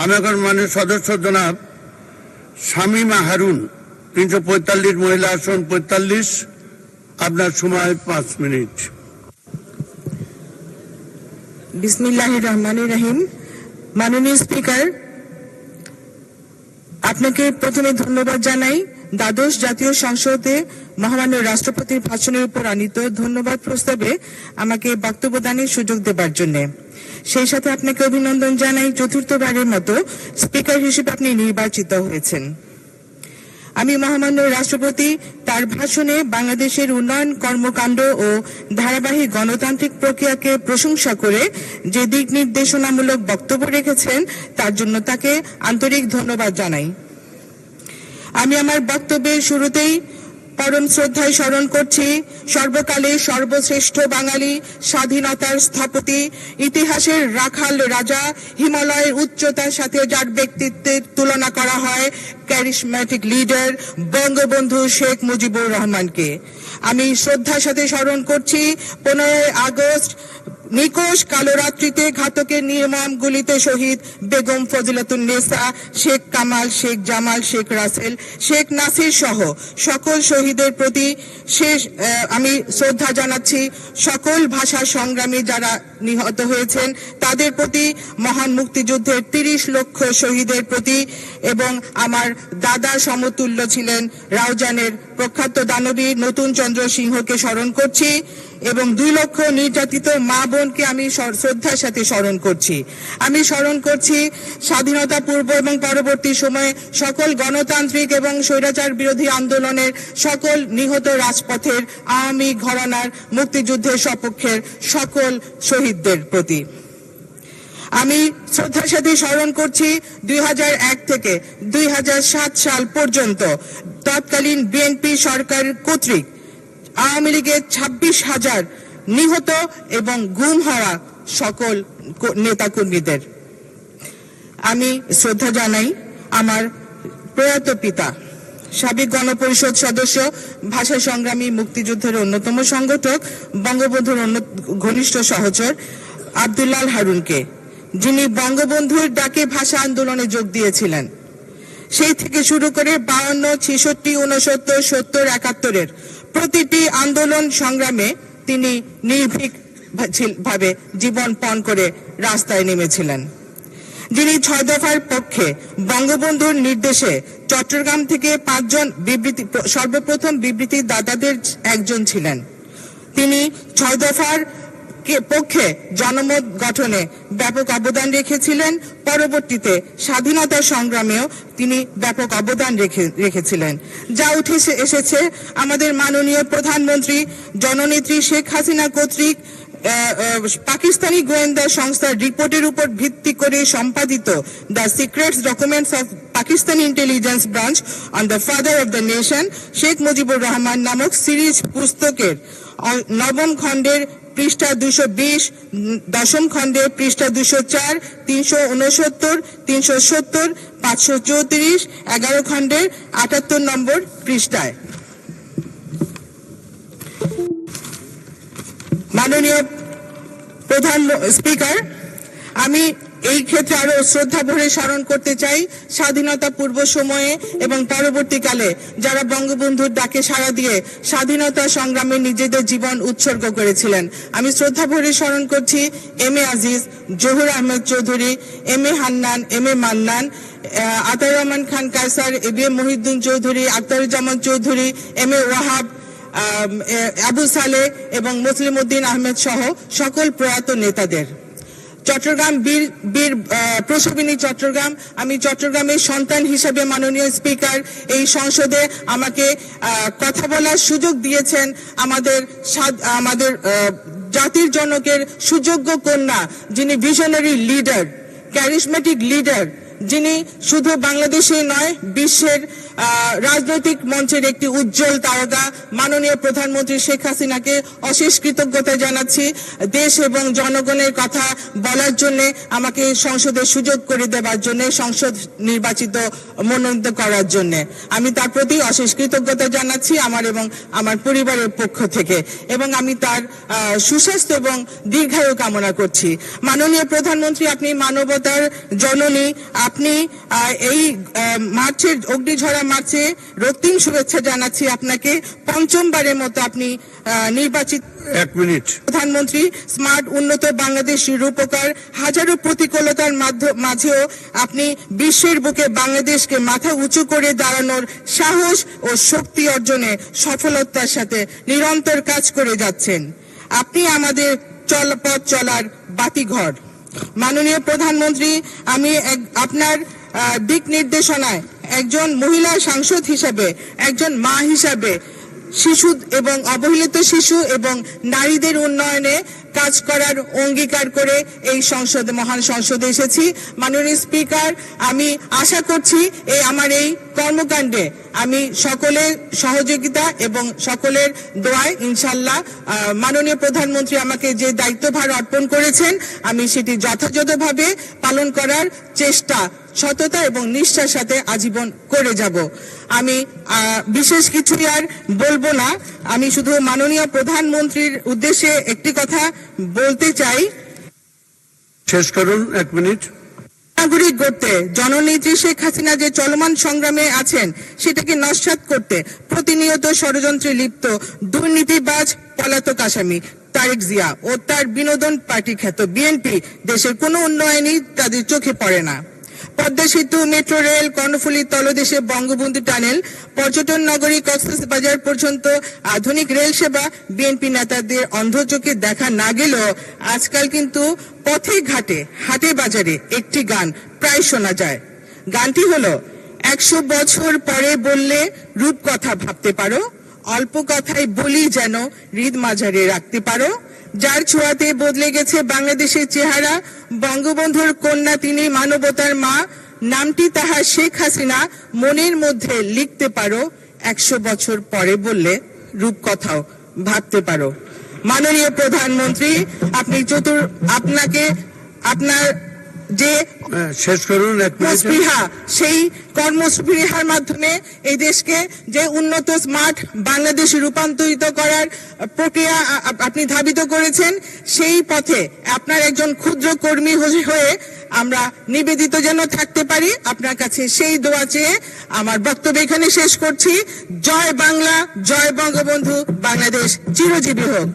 আমি এখন মানের সদস্য জনাব শামিমা হারুন, তিনশো পঁয়তাল্লিশ মহিলা আসন পঁয়তাল্লিশ। আপনার সময় পাঁচ মিনিট। বিসমিল্লাহ রহমান রহিম। মাননীয় স্পিকার, আপনাকে প্রথমে ধন্যবাদ জানাই। দ্বাদশ জাতীয় সংসদে মহামান্য রাষ্ট্রপতির ভাষণের উপর আনিত ধন্যবাদ প্রস্তাবে আমাকে বক্তব্য দানের সুযোগ দেবার জন্য। সেই সাথে আপনাকে অভিনন্দন জানাই চতুর্থবারের মতো স্পিকার হিসেবে আপনি নির্বাচিত হয়েছেন। আমি মহামান্য রাষ্ট্রপতি, তার ভাষণে বাংলাদেশের উন্নয়ন কর্মকাণ্ড ও ধারাবাহিক গণতান্ত্রিক প্রক্রিয়াকে প্রশংসা করে যে দিক নির্দেশনামূলক বক্তব্য রেখেছেন, তার জন্য তাকে আন্তরিক ধন্যবাদ জানাই। আমি আমার বক্তব্যের শুরুতেই পরম শ্রদ্ধায় স্মরণ করছি সর্বকালের সর্বশ্রেষ্ঠ বাঙালি, স্বাধীনতার স্থপতি, ইতিহাসের রাখাল রাজা, হিমালয়ের উচ্চতার সাথে যার ব্যক্তিত্বের তুলনা করা হয় ক্যারিসম্যাটিক লিডার বঙ্গবন্ধু শেখ মুজিবুর রহমানকে। আমি শ্রদ্ধার সাথে স্মরণ করছি, পনেরোই আগস্ট নিকোষ কালো রাত্রিতে ঘাতকের নির্মম গুলিতে শহীদ বেগম ফজিলাতুন্নেসা শেখ কামাল, শেখ জামাল, শেখ রাসেল, শেখ নাসির সহ সকল শহীদের প্রতি শেষ আমি শ্রদ্ধা জানাচ্ছি সকল ভাষা সংগ্রামী যারা নিহত হয়েছেন, তাদের প্রতি মহান মুক্তিযুদ্ধের তিরিশ লক্ষ শহীদের প্রতি এবং আমার দাদা সমতুল্য ছিলেন রাউজানের প্রখ্যাত দানবী নতুন চন্দ্র সিংহকে স্মরণ করছি। এবং দুই লক্ষ নির্যাতিত মা বোনকে আমি শ্রদ্ধার সাথে স্মরণ করছি। আমি স্মরণ করছি স্বাধীনতা পূর্ব এবং পরবর্তী সময়ে সকল গণতান্ত্রিক এবং স্বৈরাচার বিরোধী আন্দোলনের সকল নিহত রাজপথের আওয়ামী ঘরানার মুক্তিযুদ্ধের সপক্ষের সকল শহীদদের প্রতি। আমি শ্রদ্ধার সাথে স্মরণ করছি দুই হাজার এক থেকে দুই হাজার সাত সাল পর্যন্ত তৎকালীন বিএনপি সরকার কর্তৃক আওয়ামী লীগের ছাব্বিশ হাজার নিহত এবং গুম হওয়া সকল নেতাকর্মীদের। আমি শ্রদ্ধা জানাই আমার প্রয়াত পিতা, সাবেক গণপরিষদ সদস্য, ভাষা সংগ্রামী, মুক্তিযুদ্ধের অন্যতম সংগঠক, বঙ্গবন্ধুর অন্য ঘনিষ্ঠ সহচর আব্দুল্লাল হারুনকে, যিনি বঙ্গবন্ধুর ডাকে ভাষা আন্দোলনে যোগ দিয়েছিলেন। সেই থেকে শুরু করে বাউন্ন ছেষট্টি উনসত্তর সত্তর, একাত্তরের প্রতিটি আন্দোলন সংগ্রামে তিনি নির্ভীক ভাবে জীবন পণ করে রাস্তায় নেমেছিলেন। যিনি ছয় দফার পক্ষে বঙ্গবন্ধুর নির্দেশে চট্টগ্রাম থেকে পাঁচজন বিবৃতি সর্বপ্রথম বিবৃতি দাতাদের একজন ছিলেন। তিনি ছয় দফার পক্ষে জনমত গঠনে ব্যাপক অবদান রেখেছিলেন, পরবর্তীতে স্বাধীনতা সংগ্রামেও তিনি ব্যাপক অবদান রেখে, রেখেছিলেন। যা উঠে এসেছে আমাদের মাননীয় প্রধানমন্ত্রী জননেত্রী শেখ হাসিনা কর্তৃক পাকিস্তানি গোয়েন্দা সংস্থার রিপোর্টের উপর ভিত্তি করে সম্পাদিত the secrets documents of Pakistani intelligence branch on the father of the nation, Sheikh Mujibur Rahman নামক সিরিজ পুস্তকের নবম খণ্ডের পৃষ্ঠা দুশো বিশ, দশম খণ্ডে পৃষ্ঠা দুশো চার, তিনশো উনসত্তর তিনশো সত্তর, পাঁচশো চৌত্রিশ, এগারো খণ্ডের আটাত্তর নম্বর পৃষ্ঠায়। মাননীয় প্রধান স্পিকার আমি এই ক্ষেত্রে আরও শ্রদ্ধা ভরে স্মরণ করতে চাই স্বাধীনতা পূর্ব সময়ে এবং পরবর্তীকালে যারা বঙ্গবন্ধুর ডাকে সাড়া দিয়ে স্বাধীনতা সংগ্রামে নিজেদের জীবন উৎসর্গ করেছিলেন। আমি শ্রদ্ধা ভরে স্মরণ করছি M A Aziz Zahur Ahmed Chowdhury M A Hannan M A Mannan ah, Ataur Rahman Khan Kaiser A B M Mohiuddin Chowdhury Akhtaruzzaman Chowdhury M A Wahab Abu Saleh এবং মুসলিম উদ্দিন আহমেদ সহ সকল প্রয়াত নেতাদের। চট্টগ্রাম বীর বীর প্রসবিনী চট্টগ্রাম, আমি চট্টগ্রামের সন্তান হিসেবে মাননীয় স্পিকার, এই সংসদে আমাকে কথা বলার সুযোগ দিয়েছেন আমাদের আমাদের জাতির জনকের সুযোগ্য কন্যা যিনি ভিশনারি লিডার ক্যারিসমেটিক লিডার যিনি শুধু বাংলাদেশে নয়, বিশ্বের রাজনৈতিক মঞ্চের একটি উজ্জ্বল তারকা, মাননীয় প্রধানমন্ত্রী শেখ হাসিনাকে অশেষ কৃতজ্ঞতা জানাচ্ছি। দেশ এবং জনগণের কথা বলার জন্য, আমাকে সংসদে সুযোগ করে দেওয়ার জন্য, সংসদ নির্বাচিত মনোনীত করার জন্য। আমি তার প্রতি অশেষ কৃতজ্ঞতা জানাচ্ছি আমার এবং আমার পরিবারের পক্ষ থেকে। এবং আমি তার সুস্বাস্থ্য এবং দীর্ঘায়ু কামনা করছি। মাননীয় প্রধানমন্ত্রী, আপনি মানবতার জননী আপনি এই মার্চের অগ্নিঝরা মার্চে রক্তিম শুভেচ্ছা জানাচ্ছি আপনাকে। পঞ্চমবারের মতো আপনি নির্বাচিত এক মিনিট। প্রধানমন্ত্রী স্মার্ট উন্নত বাংলাদেশ রূপকার হাজারো প্রতিকূলতার মাঝেও আপনি বিশ্বের বুকে বাংলাদেশকে মাথা উঁচু করে দাঁড়ানোর সাহস ও শক্তি অর্জনে সফলতার সাথে নিরন্তর কাজ করে যাচ্ছেন। আপনি আমাদের চল পথ চলার বাতিঘর। মাননীয় প্রধানমন্ত্রী, আমি আপনার দিক নির্দেশনায় একজন মহিলা সাংসদ হিসাবে, একজন মা হিসাবে, শিশু এবং অবহেলিত শিশু এবং নারীদের উন্নয়নে কাজ করার অঙ্গীকার করে এই সংসদ, মহান সংসদে এসেছি। মাননীয় স্পিকার, আমি আশা করছি এই আমার এই কর্মকাণ্ডে আমি সকলের সহযোগিতা এবং সকলের দোয়ায় ইনশাল্লাহ মাননীয় প্রধানমন্ত্রী আমাকে যে দায়িত্বভার অর্পণ করেছেন, আমি সেটি যথাযথভাবে পালন করার চেষ্টা সততা এবং নিষ্ঠার সাথে আজীবন করে যাব। আমি বিশেষ কিছুই আর বলব না। আমি শুধু মাননীয় প্রধানমন্ত্রীর উদ্দেশ্যে একটি কথা বলতে চাই। শেষ করুন এক মিনিট। নাগরিক গড়তে জননেত্রী শেখ হাসিনা যে চলমান সংগ্রামে আছেন সেটাকে নস্যাৎ করতে প্রতিনিয়ত ষড়যন্ত্রে লিপ্ত দুর্নীতিবাজ পলাতক আসামি তারেক জিয়া ও তার বিনোদন পার্টি খ্যাত বিএনপি দেশের কোনো উন্নয়নই তাদের চোখে পড়ে না। পদ্মা সেতু মেট্রো রেল, কর্ণফুলী তলদেশে বঙ্গবন্ধু টানেল, পর্যটন নগরী, কক্সবাজার পর্যন্ত আধুনিক রেল সেবা বিএনপি নেতাদের অন্ধ চোখে দেখা না গেলেও আজকাল কিন্তু পথে ঘাটে, হাটে বাজারে একটি গান প্রায় শোনা যায়। গানটি হলো, একশো বছর পরে বললে রূপকথা ভাবতে পারো, অল্প কথায় বলি যেন হৃদ মাঝারে রাখতে পারো। যার ছোঁয়াতে বদলে গেছে বাংলাদেশের চেহারা, বঙ্গবন্ধুর কন্যা তিনি মানবতার মা, নামটি তাহা শেখ হাসিনা মনের মধ্যে লিখতে পারো, একশো বছর পরে বললে রূপকথাও ভাবতে পারো। মাননীয় প্রধানমন্ত্রী, আপনি চতুর আপনাকে আপনার যে শেষ করুন সেই কর্মস্পৃহার মাধ্যমে এই দেশকে যে উন্নত স্মার্ট বাংলাদেশ রূপান্তরিত করার প্রক্রিয়া আপনি ধাবিত করেছেন সেই পথে আপনার একজন ক্ষুদ্র কর্মী হয়ে আমরা নিবেদিত যেন থাকতে পারি। আপনার কাছে সেই দোয়া চেয়ে আমার বক্তব্য এখানে শেষ করছি। জয় বাংলা জয় বঙ্গবন্ধু বাংলাদেশ। চিরজীবী হোক।